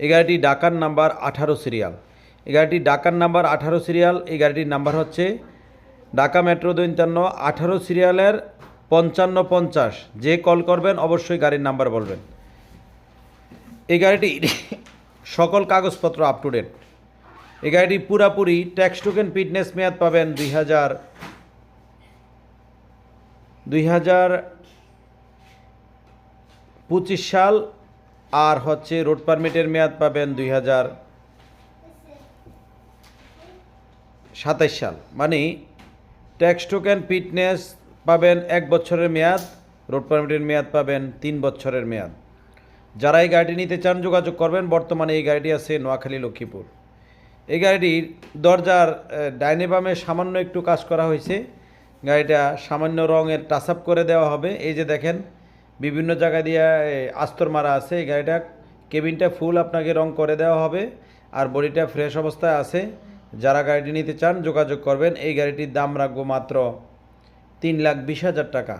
এই গাড়িটি ডাকার নাম্বার আঠারো সিরিয়াল। এই গাড়িটি ডাকার নাম্বার আঠারো সিরিয়াল এই গাড়িটির নাম্বার হচ্ছে ঢাকা মেট্রো দৈন্তান্ন আঠারো সিরিয়ালের পঞ্চান্ন পঞ্চাশ। যে কল করবেন অবশ্যই গাড়ির নাম্বার বলবেন। এই গাড়িটি সকল কাগজপত্র আপ টু ডেট এই গাড়িটি পুরাপুরি ট্যাক্স টোকেন ফিটনেস মেয়াদ পাবেন দুই হাজার দুই হাজার পঁচিশ সাল আর হচ্ছে রোড পারমিটের মেয়াদ পাবেন দুই হাজার সাতাইশ সাল। মানে ট্যাক্স টোকেন ফিটনেস পাবেন এক বছরের মেয়াদ, রোড পারমিটের মেয়াদ পাবেন তিন বছরের মেয়াদ। যারা এই গাড়িটি নিতে চান, যোগাযোগ করবেন। বর্তমানে এই গাড়িটি আছে নোয়াখালী লক্ষ্মীপুর। এই গাড়িটির দরজার ডাইনে বামে সামান্য একটু কাজ করা হয়েছে। গাড়িটা সামান্য রঙের টাচ আপ করে দেওয়া হবে। এই যে দেখেন বিভিন্ন জায়গা দিয়ে আস্তর মারা আছে। এই গাড়িটা কেবিনটা ফুল আপনাকে রং করে দেওয়া হবে আর বডিটা ফ্রেশ অবস্থায় আছে। যারা গাড়িটি নিতে চান, যোগাযোগ করবেন। এই গাড়িটির দাম রাখব মাত্র তিন লাখ বিশ হাজার টাকা।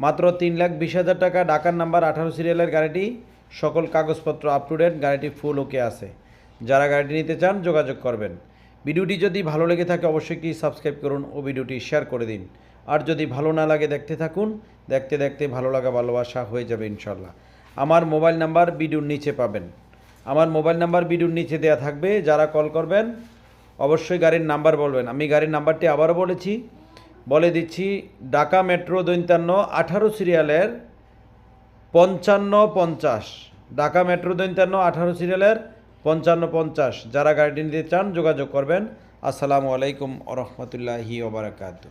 মাত্র তিন লাখ বিশ হাজার টাকা, ঢাকার নাম্বার আঠারো সিরিয়ালের গাড়িটি। সকল কাগজপত্র আপ টু ডেট গাড়িটি ফুল ওকে আছে। যারা গাড়িটি নিতে চান, যোগাযোগ করবেন। ভিডিওটি যদি ভালো লেগে থাকে, অবশ্যই কি সাবস্ক্রাইব করুন ও ভিডিওটি শেয়ার করে দিন। আর যদি ভালো না লাগে দেখতে থাকুন, দেখতে দেখতে ভালো লাগা ভালোবাসা হয়ে যাবে ইনশাল্লাহ। আমার মোবাইল নাম্বার ভিডিওর নিচে পাবেন। আমার মোবাইল নাম্বার ভিডিওর নিচে দেওয়া থাকবে, যারা কল করবেন, অবশ্যই গাড়ির নাম্বার বলবেন। আমি গাড়ির নাম্বারটি আবারও বলেছি, বলে দিচ্ছি, ঢাকা মেট্রো দৈন্তান্ন আঠারো সিরিয়ালের পঞ্চান্ন পঞ্চাশ। ঢাকা মেট্রো দৈন্তান্ন আঠারো সিরিয়ালের পঞ্চান্ন পঞ্চাশ। যারা গাড়িটি নিতে চান, যোগাযোগ করবেন। আসসালামু আলাইকুম আ রহমতুল্লাহি ওবরাকাতু